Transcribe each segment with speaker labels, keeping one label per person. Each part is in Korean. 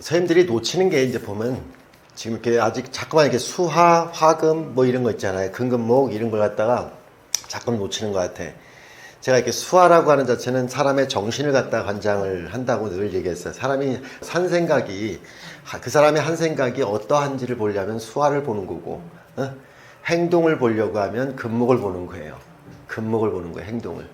Speaker 1: 선생님들이 놓치는 게 이제 보면 지금 이렇게 아직 자꾸만 이렇게 수화, 화금 뭐 이런 거 있잖아요. 금금목 이런 걸 갖다가 자꾸 놓치는 것 같아. 제가 이렇게 수화라고 하는 자체는 사람의 정신을 갖다 관장을 한다고 늘 얘기했어요. 사람이 산 생각이 그 사람의 한 생각이 어떠한지를 보려면 수화를 보는 거고 어? 행동을 보려고 하면 금목을 보는 거예요. 금목을 보는 거예요. 행동을.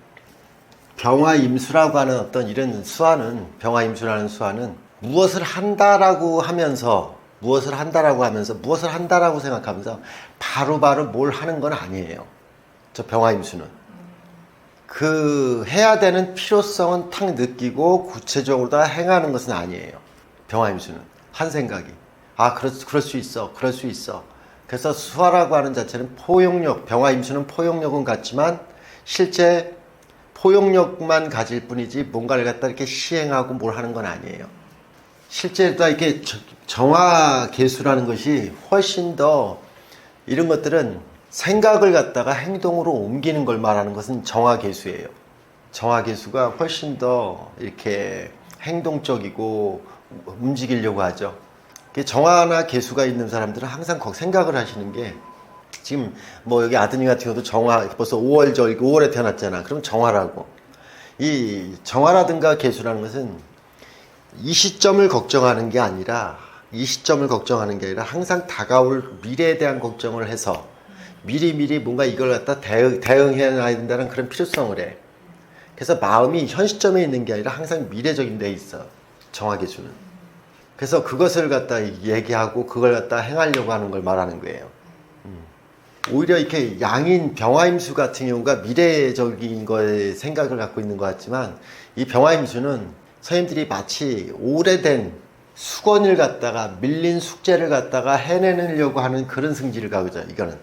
Speaker 1: 병화 임수라고 하는 어떤 이런 수화는 병화 임수라는 수화는 무엇을 한다라고 하면서 무엇을 한다라고 하면서 무엇을 한다라고 생각하면서 바로 바로 뭘 하는 건 아니에요. 저 병화임수는. 그 해야 되는 필요성은 탁 느끼고 구체적으로 다 행하는 것은 아니에요. 병화임수는 한 생각이 아 그럴, 그럴 수 있어 그럴 수 있어 그래서 수화라고 하는 자체는 포용력 병화임수는 포용력은 같지만 실제 포용력만 가질 뿐이지 뭔가를 갖다 이렇게 시행하고 뭘 하는 건 아니에요. 실제 또 이렇게 저- 정화 개수라는 것이 훨씬 더 이런 것들은 생각을 갖다가 행동으로 옮기는 걸 말하는 것은 정화 개수예요. 정화 개수가 훨씬 더 이렇게 행동적이고 움직이려고 하죠. 정화나 개수가 있는 사람들은 항상 거 생각을 하시는 게 지금 뭐 여기 아드님 같은 경우도 정화 벌써 5월 절 5월에 태어났잖아. 그럼 정화라고. 이 정화라든가 개수라는 것은 이 시점을 걱정하는 게 아니라 이 시점을 걱정하는 게 아니라 항상 다가올 미래에 대한 걱정을 해서 미리미리 뭔가 이걸 갖다 대응, 대응해야 된다는 그런 필요성을 해. 그래서 마음이 현 시점에 있는 게 아니라 항상 미래적인 데 있어. 정화개수는. 그래서 그것을 갖다 얘기하고 그걸 갖다 행하려고 하는 걸 말하는 거예요. 오히려 이렇게 양인 병화임수 같은 경우가 미래적인 거에 생각을 갖고 있는 것 같지만 이 병화임수는 선생님들이 마치 오래된 수건을 갖다가 밀린 숙제를 갖다가 해내려고 하는 그런 승질을 가거죠 이거는.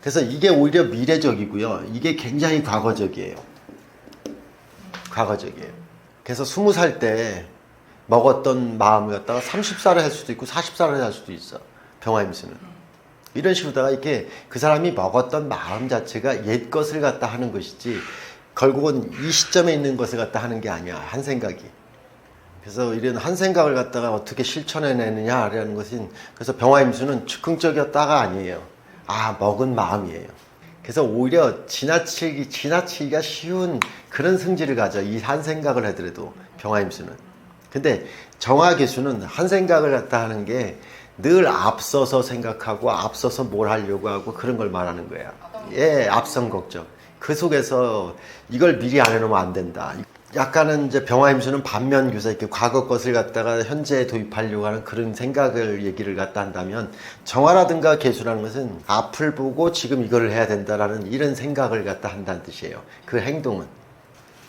Speaker 1: 그래서 이게 오히려 미래적이고요. 이게 굉장히 과거적이에요. 과거적이에요. 그래서 스무 살 때 먹었던 마음을 갖다가 30살에 할 수도 있고 40살에 할 수도 있어 병화임수는 이런 식으로다가 이렇게 그 사람이 먹었던 마음 자체가 옛 것을 갖다 하는 것이지 결국은 이 시점에 있는 것을 갖다 하는 게 아니야 한 생각이 그래서 이런 한 생각을 갖다가 어떻게 실천해내느냐라는 것은 그래서 병화임수는 즉흥적이었다가 아니에요 아 먹은 마음이에요 그래서 오히려 지나치기 지나치기가 쉬운 그런 성질을 가져 이 한 생각을 하더라도 병화임수는 근데 정화개수는 한 생각을 갖다 하는 게 늘 앞서서 생각하고 앞서서 뭘 하려고 하고 그런 걸 말하는 거야. 예, 앞선 걱정. 그 속에서 이걸 미리 안 해놓으면 안 된다. 약간은 이제 병화임수는 반면 교사 이렇게 과거 것을 갖다가 현재에 도입하려고 하는 그런 생각을 얘기를 갖다 한다면 정화라든가 개수라는 것은 앞을 보고 지금 이걸 해야 된다라는 이런 생각을 갖다 한다는 뜻이에요. 그 행동은.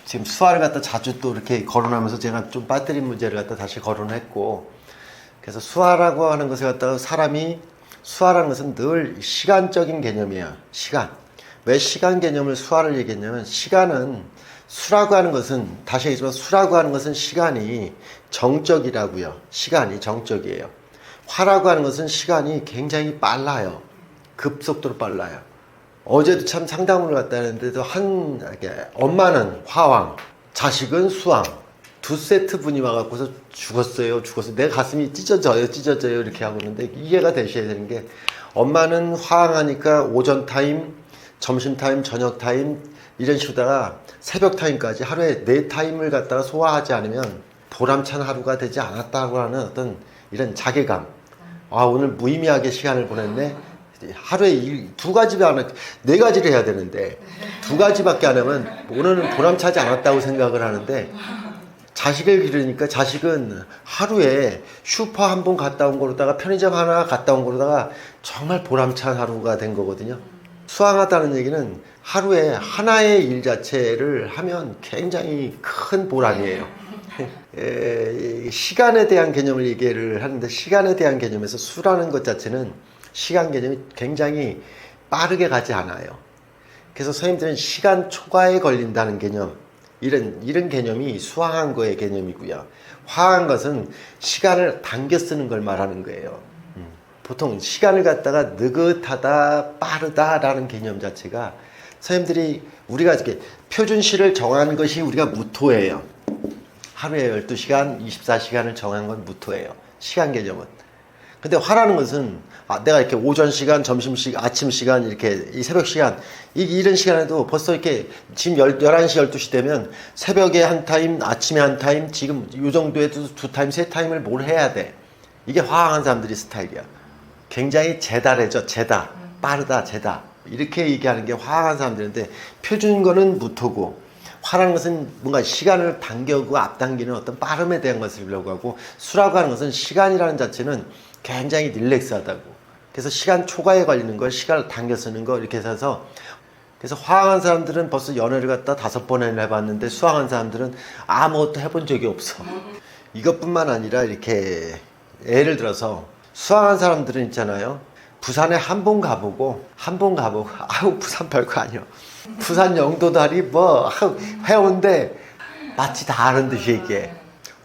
Speaker 1: 지금 수화를 갖다 자주 또 이렇게 거론하면서 제가 좀 빠뜨린 문제를 갖다 다시 거론했고 그래서 수화라고 하는 것을 갖다가 사람이 수화라는 것은 늘 시간적인 개념이에요. 시간. 왜 시간 개념을 수화를 얘기했냐면 시간은 수라고 하는 것은 다시 얘기지만 수라고 하는 것은 시간이 정적이라고요. 시간이 정적이에요. 화라고 하는 것은 시간이 굉장히 빨라요. 급속도로 빨라요. 어제도 참 상담을 갔다 했는데도 한 엄마는 화왕, 자식은 수왕. 두 세트 분이 와갖고서 죽었어요, 죽었어요. 내 가슴이 찢어져요, 찢어져요. 이렇게 하고 있는데 이해가 되셔야 되는 게 엄마는 화왕하니까 오전 타임, 점심 타임, 저녁 타임 이런 식으로다가 새벽 타임까지 하루에 네 타임을 갖다가 소화하지 않으면 보람찬 하루가 되지 않았다고 하는 어떤 이런 자괴감. 아, 오늘 무의미하게 시간을 보냈네. 하루에 일, 두 가지가 안, 네 가지를 해야 되는데, 두 가지밖에 안 하면 오늘은 보람차지 않았다고 생각을 하는데, 자식을 기르니까 자식은 하루에 슈퍼 한 번 갔다 온 거로다가 편의점 하나 갔다 온 거로다가 정말 보람찬 하루가 된 거거든요. 수항하다는 얘기는 하루에 하나의 일 자체를 하면 굉장히 큰 보람이에요. 에, 시간에 대한 개념을 얘기를 하는데 시간에 대한 개념에서 수라는 것 자체는 시간 개념이 굉장히 빠르게 가지 않아요. 그래서 선생님들은 시간 초과에 걸린다는 개념 이런 이런 개념이 수화한 거의 개념이고요. 화한 것은 시간을 당겨 쓰는 걸 말하는 거예요. 음. 보통 시간을 갖다가 느긋하다, 빠르다라는 개념 자체가 선생님들이 우리가 이렇게 표준시를 정하는 것이 우리가 무토예요. 하루에 12시간, 24시간을 정한 건 무토예요. 시간 개념은. 근데 화라는 것은 아, 내가 이렇게 오전 시간, 점심 시간, 아침 시간, 이렇게 이 새벽 시간, 이, 이런 시간에도 벌써 이렇게 지금 열, 11시, 12시 되면 새벽에 한 타임, 아침에 한 타임, 지금 요 정도에 두, 두 타임, 세 타임을 뭘 해야 돼. 이게 화강한 사람들이 스타일이야. 굉장히 제다래죠, 제다. 빠르다, 제다. 이렇게 얘기하는 게 화강한 사람들인데 표준 거는 무토고 화라는 것은 뭔가 시간을 당겨고 앞당기는 어떤 빠름에 대한 것을 이려고 하고 수라고 하는 것은 시간이라는 자체는 굉장히 릴렉스하다고. 그래서 시간 초과에 걸리는 걸 시간을 당겨 쓰는 거 이렇게 해서 그래서 화강한 사람들은 벌써 연애를 갖다 다섯 번이나 해봤는데 수강한 사람들은 아무것도 해본 적이 없어. 이것뿐만 아니라 이렇게 예를 들어서 수강한 사람들은 있잖아요. 부산에 한 번 가보고 한 번 가보고 아우 부산 별거 아니야. 부산 영도다리 뭐 아우, 해운대 마치 다 아는 듯이 얘기해.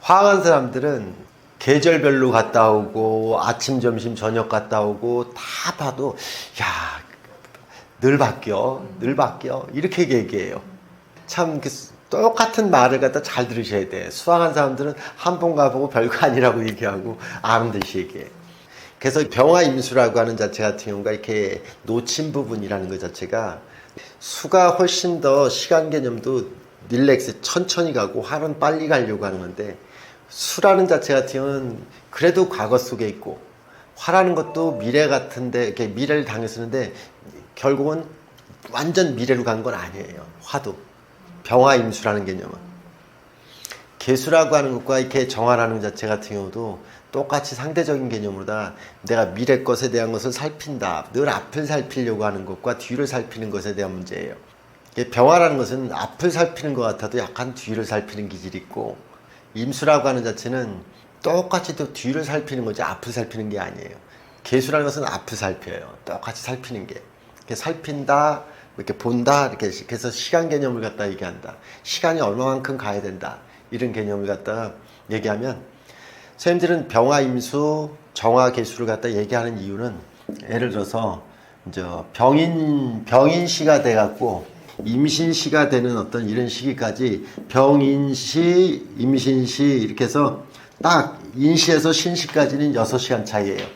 Speaker 1: 화강한 사람들은 계절별로 갔다 오고 아침 점심 저녁 갔다 오고 다 봐도 야 늘 바뀌어, 늘 바뀌어. 이렇게 얘기해요. 참, 그, 똑같은 말을 갖다 잘 들으셔야 돼. 수학한 사람들은 한 번 가보고 별거 아니라고 얘기하고 아는 듯이 얘기해. 그래서 병화 임수라고 하는 자체 같은 경우가 이렇게 놓친 부분이라는 것 자체가 수가 훨씬 더 시간 개념도 릴렉스 천천히 가고 화는 빨리 가려고 하는 건데 수라는 자체 같은 경우는 그래도 과거 속에 있고 화라는 것도 미래 같은데 이렇게 미래를 당해 쓰는데 결국은 완전 미래로 간 건 아니에요. 화도 병화 임수라는 개념은 개수라고 하는 것과 이렇게 정화라는 자체 같은 경우도 똑같이 상대적인 개념으로다 내가 미래 것에 대한 것을 살핀다. 늘 앞을 살피려고 하는 것과 뒤를 살피는 것에 대한 문제예요. 병화라는 것은 앞을 살피는 것 같아도 약간 뒤를 살피는 기질이 있고 임수라고 하는 자체는 똑같이 또 뒤를 살피는 거지 앞을 살피는 게 아니에요. 개수라는 것은 앞을 살펴요. 똑같이 살피는 게. 이렇게 살핀다, 이렇게 본다, 이렇게 그래서 시간 개념을 갖다 얘기한다. 시간이 얼마만큼 가야 된다. 이런 개념을 갖다 얘기하면 선생님들은 병화 임수, 정화 개수를 갖다 얘기하는 이유는 예를 들어서 이제 병인 병인 시가 돼 갖고 임신 시가 되는 어떤 이런 시기까지 병인 시, 임신 시 이렇게 해서 딱 인시에서 신시까지는 6시간 차이예요.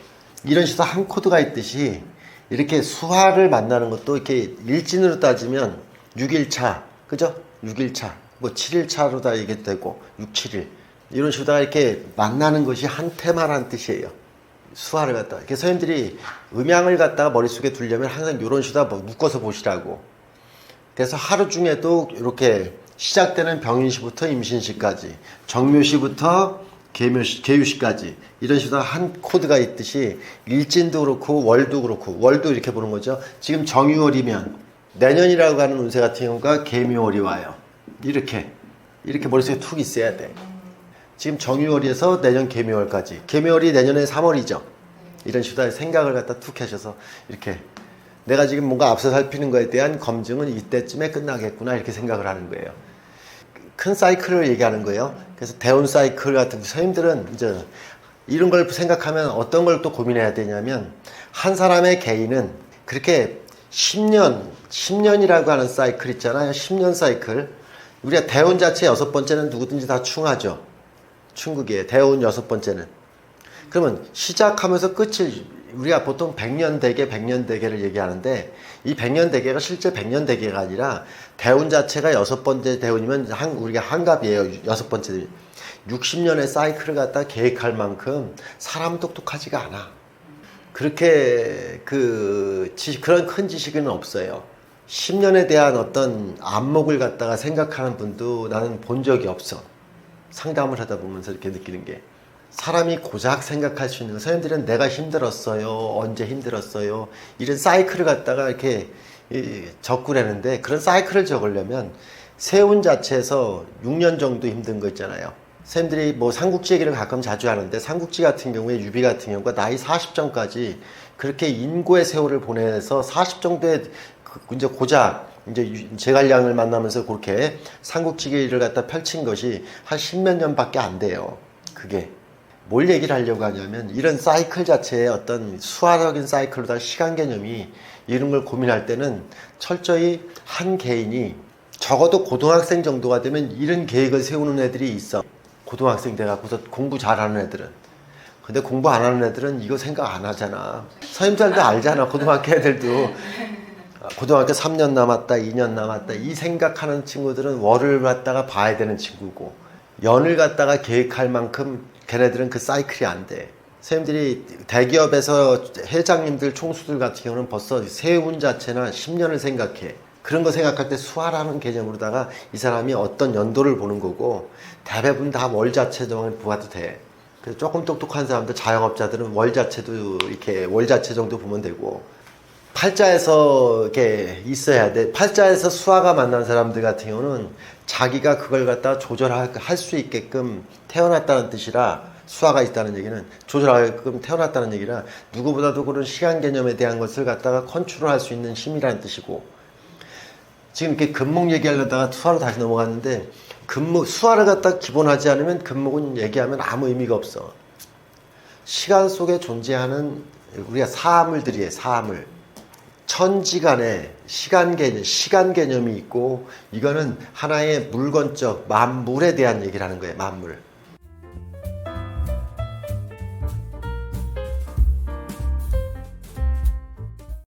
Speaker 1: 이런 식으로 한 코드가 있듯이 이렇게 수화를 만나는 것도 이렇게 일진으로 따지면 6일 차, 그죠? 6일 차, 뭐 7일 차로 다 얘기 되고 6, 7일 이런 식으로 이렇게 만나는 것이 한 테마라는 뜻이에요. 수화를 갖다가. 그래서 선생님들이 음양을 갖다가 머릿속에 두려면 항상 이런 식으로 뭐 묶어서 보시라고. 그래서 하루 중에도 이렇게 시작되는 병인시부터 임신시까지, 정묘시부터 개묘시, 개유시까지 이런 식으로 한 코드가 있듯이 일진도 그렇고 월도 그렇고 월도 이렇게 보는 거죠. 지금 정유월이면 내년이라고 하는 운세 같은 경우가 개묘월이 와요. 이렇게 이렇게 머릿속에 툭 있어야 돼. 지금 정유월에서 내년 개묘월까지 개묘월이 내년에 3월이죠. 이런 식으로 생각을 갖다 툭 하셔서 이렇게 내가 지금 뭔가 앞서 살피는 거에 대한 검증은 이때쯤에 끝나겠구나 이렇게 생각을 하는 거예요. 큰 사이클을 얘기하는 거예요. 그래서 대운 사이클 같은 선생님들은 이제 이런 걸 생각하면 어떤 걸 또 고민해야 되냐면 한 사람의 개인은 그렇게 10년, 10년이라고 하는 사이클 있잖아요. 10년 사이클. 우리가 대운 자체 여섯 번째는 누구든지 다 충하죠. 충국이에요. 대운 여섯 번째는. 그러면 시작하면서 끝을 우리가 보통 100년 대계, 100년 대계를 얘기하는데 이 100년 대계가 실제 100년 대계가 아니라 대운 자체가 여섯 번째 대운이면 한, 우리가 한갑이에요. 여섯 번째. 60년의 사이클을 갖다 계획할 만큼 사람 똑똑하지가 않아. 그렇게 그 지식, 그런 큰 지식은 없어요. 10년에 대한 어떤 안목을 갖다가 생각하는 분도 나는 본 적이 없어. 상담을 하다 보면서 이렇게 느끼는 게. 사람이 고작 생각할 수 있는 거. 선생님들은 내가 힘들었어요. 언제 힘들었어요. 이런 사이클을 갖다가 이렇게 적구내는데 그런 사이클을 적으려면 세운 자체에서 6년 정도 힘든 거 있잖아요. 선생님들이 뭐 삼국지 얘기를 가끔 자주 하는데 삼국지 같은 경우에 유비 같은 경우가 나이 40전까지 그렇게 인고의 세월을 보내서 40 정도의 그 이제 고작 이제 제갈량을 만나면서 그렇게 삼국지기를 갖다 펼친 것이 한 십몇 년밖에 안 돼요. 그게 뭘 얘기를 하려고 하냐면 이런 사이클 자체의 어떤 수화적인 사이클로 다 시간 개념이 이런 걸 고민할 때는 철저히 한 개인이 적어도 고등학생 정도가 되면 이런 계획을 세우는 애들이 있어. 고등학생 돼갖고서 공부 잘하는 애들은. 근데 공부 안 하는 애들은 이거 생각 안 하잖아. 선임들도 알잖아. 고등학교 애들도. 아, 고등학교 3년 남았다, 2년 남았다. 이 생각하는 친구들은 월을 갖다가 봐야 되는 친구고, 연을 갖다가 계획할 만큼 걔네들은 그 사이클이 안 돼. 선생님들이 대기업에서 회장님들, 총수들 같은 경우는 벌써 세운 자체나 10년을 생각해. 그런 거 생각할 때 수화라는 개념으로다가 이 사람이 어떤 연도를 보는 거고, 대부분 다 월 자체적으로 보아도 돼. 그래서 조금 똑똑한 사람들, 자영업자들은 월 자체도 이렇게 월 자체 정도 보면 되고, 팔자에서 이렇게 있어야 돼. 팔자에서 수화가 만난 사람들 같은 경우는 자기가 그걸 갖다 조절할 수 있게끔 태어났다는 뜻이라 수화가 있다는 얘기는 조절하게끔 태어났다는 얘기라 누구보다도 그런 시간 개념에 대한 것을 갖다가 컨트롤할 수 있는 힘이라는 뜻이고 지금 이렇게 금목 얘기하려다가 수화로 다시 넘어갔는데 금목 수화를 갖다 기본하지 않으면 금목은 얘기하면 아무 의미가 없어. 시간 속에 존재하는 우리가 사물들이에요. 사물. 천지간에 시간 개념, 시간 개념이 있고 이거는 하나의 물건적 만물에 대한 얘기를 하는 거예요. 만물.